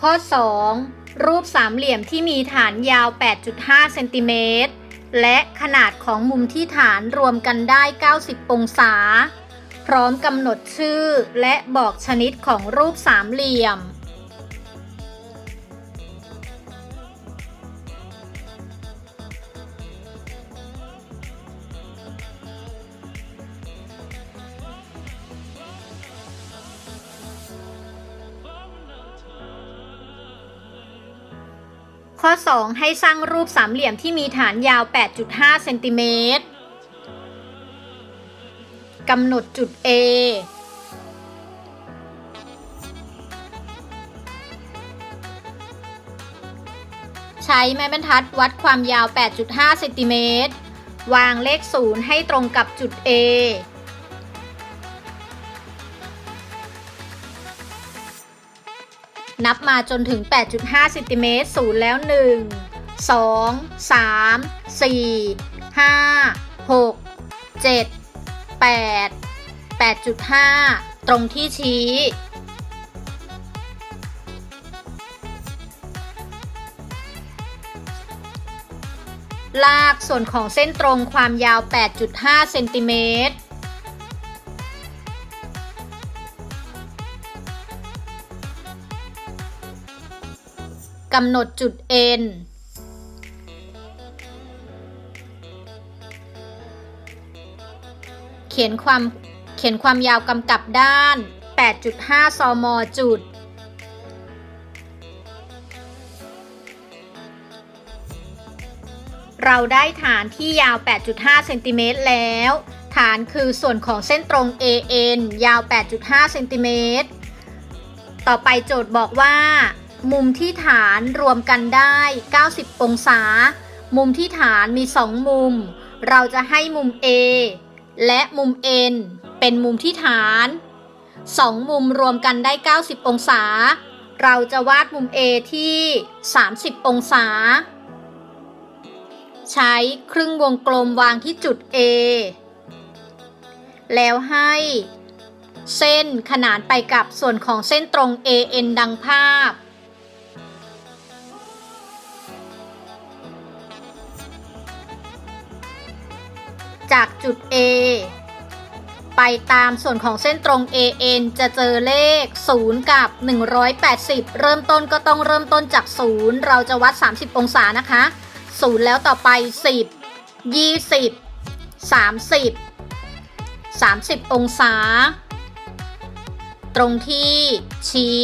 ข้อ 2 รูปสามเหลี่ยมที่มีฐานยาว 8.5 เซนติเมตร และขนาดของมุมที่ฐานรวมกันได้ 90 องศา พร้อมกำหนดชื่อและบอกชนิดของรูปสามเหลี่ยม ข้อ 2 ให้สร้างรูปสามเหลี่ยมที่มีฐานยาว 8.5 เซนติเมตรกำหนดจุด A ใช้ไม้บรรทัดวัดความยาว 8.5 เซนติเมตร วางเลข 0 ให้ตรงกับจุด A นับมาจนถึง 8.5เซนติเมตรศูนย์แล้ว 1 2 3 4 5 6 7 8 8.5 ตรงที่ชี้ ลากส่วนของเส้นตรงความยาว 8.5 เซนติเมตร กำหนดจุด N เขียนความเขียนความยาวกำกับด้าน 8.5 ซม จุด เราได้ฐานที่ยาว 8.5 เซนติเมตรแล้ว ฐานคือส่วนของเส้นตรง AN ยาว 8.5 เซนติเมตร ต่อไปโจทย์บอกว่า มุมที่ฐานรวมกันได้ 90 องศา มุมที่ฐานมี 2 มุม เราจะให้มุม A และมุม N เป็นมุมที่ฐาน 2 มุมรวมกันได้ 90 องศา เราจะวาดมุม A ที่ 30 องศา ใช้ครึ่งวงกลมวางที่จุด A แล้วให้เส้นขนานไปกับส่วนของเส้นตรง AN ดังภาพ จากจุด A ไปตามส่วนของเส้นตรง AN จะเจอเลข 0 กับ 180 เริ่มต้นก็ต้องเริ่มต้นจาก 0 เราจะวัด 30 องศานะคะ 0 แล้วต่อไป 10 20 30 30 องศา ตรงที่ชี้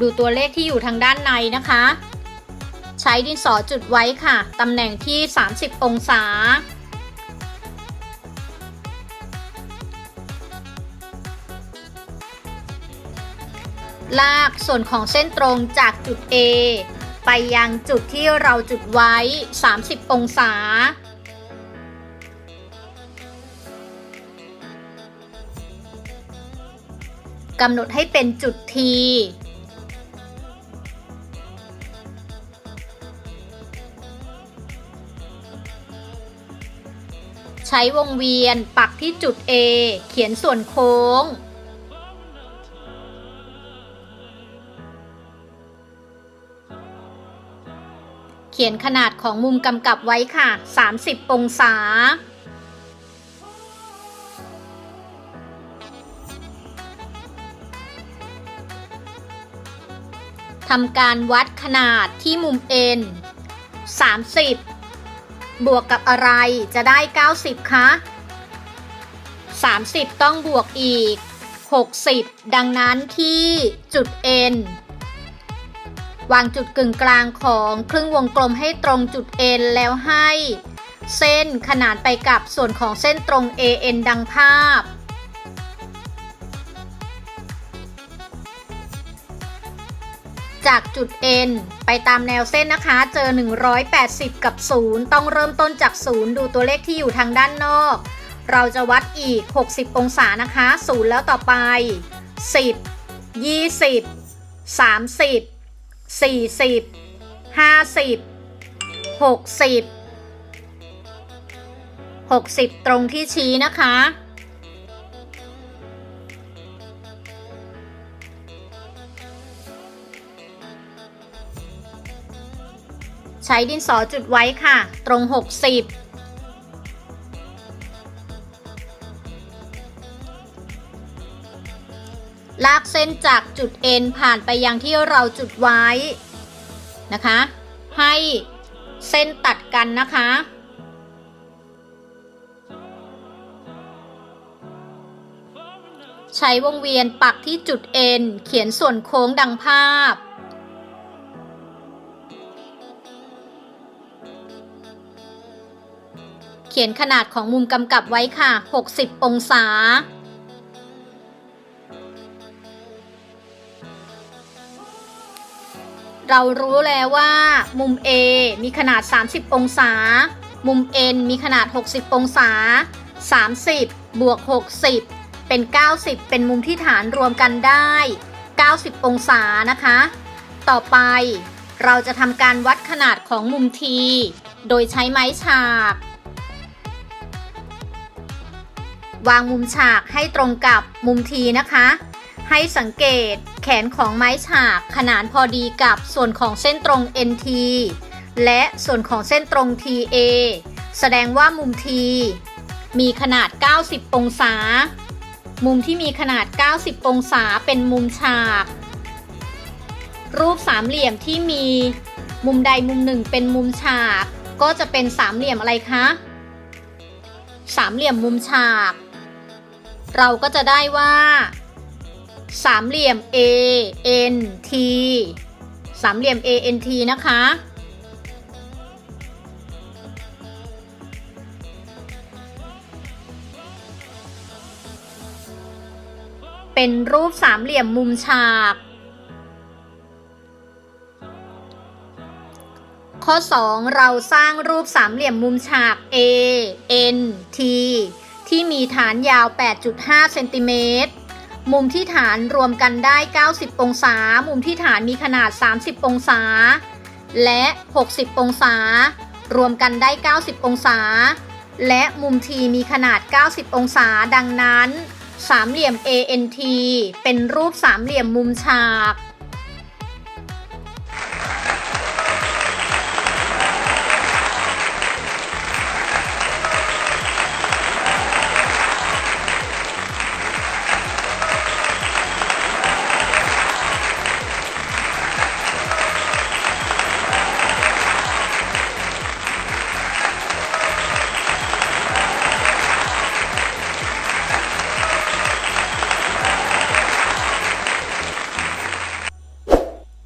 ดูตัวเลขที่อยู่ทางด้านในนะคะ ใช้ดินสอจุดไว้ค่ะ ตำแหน่งที่ 30 องศา ลากส่วนของเส้นตรงจากจุด A ไปยังจุดที่เราจุดไว้ 30 องศา กำหนดให้เป็นจุด T ใช้วงเวียนปักที่จุด A เขียนส่วนโค้ง เขียนขนาดของมุมกำกับไว้ค่ะ 30 องศา ทำการวัดขนาดที่มุม N 30 บวกกับอะไรจะได้ 90 คะ 30 ต้องบวกอีก 60 ดังนั้นที่จุด N วางจุดกึ่งกลางของครึ่งวงกลมให้ตรงจุด N แล้วให้ เส้นขนานไปกับส่วนของเส้นตรง AN ดังภาพ จากจุด N ไปตามแนวเส้นนะคะ เจอ 180 กับ 0 ต้องเริ่มต้นจาก 0 ดูตัวเลขที่อยู่ทางด้านนอก เราจะวัดอีก 60 องศานะคะ 0 แล้วต่อไป 10 20 30 40 50 60 60 ตรงที่ชี้นะคะ ช้ดินสอจุดไว้ค่ะ ตรง 60ลากเส้นจากจุด N ผ่านไปยังที่เราจุดไว้นะคะ ให้เส้นตัดกันนะคะ ใช้วงเวียนปักที่จุด N เขียนส่วนโค้งดังภาพ เขียนขนาดของมุมกำกับไว้ค่ะ 60 องศา เรารู้แล้วว่า มุม A มีขนาด 30 องศา มุม N มีขนาด 60 องศา 30 บวก 60 เป็น 90 เป็นมุมที่ฐานรวมกันได้ 90 องศานะคะ ต่อไปเราจะทำการวัดขนาดของมุม T โดยใช้ไม้ฉาก วางมุมฉากให้ตรงกับมุม T นะคะ ให้สังเกตแขนของไม้ฉากขนานพอดีกับส่วนของเส้นตรง NT และส่วนของเส้นตรง TA แสดงว่ามุม T มีขนาด 90 องศา มุมที่มีขนาด 90 องศาเป็นมุมฉาก รูปสามเหลี่ยมที่มีมุมใดมุมหนึ่งเป็นมุมฉาก ก็จะเป็นสามเหลี่ยมอะไรคะ สามเหลี่ยมมุมฉาก เราก็จะได้ว่า สามเหลี่ยม A N T สามเหลี่ยม A N T นะคะ เป็นรูปสามเหลี่ยมมุมฉาก ข้อ 2 เราสร้างรูปสามเหลี่ยมมุมฉาก A N T ที่มีฐานยาว 8.5 เซนติเมตร มุมที่ฐานรวมกันได้ 90 องศา มุมที่ฐานมีขนาด 30 องศา และ 60 องศา รวมกันได้ 90 องศา และมุม T มีขนาด 90 องศา ดังนั้น สามเหลี่ยม ANT เป็นรูปสามเหลี่ยมมุมฉาก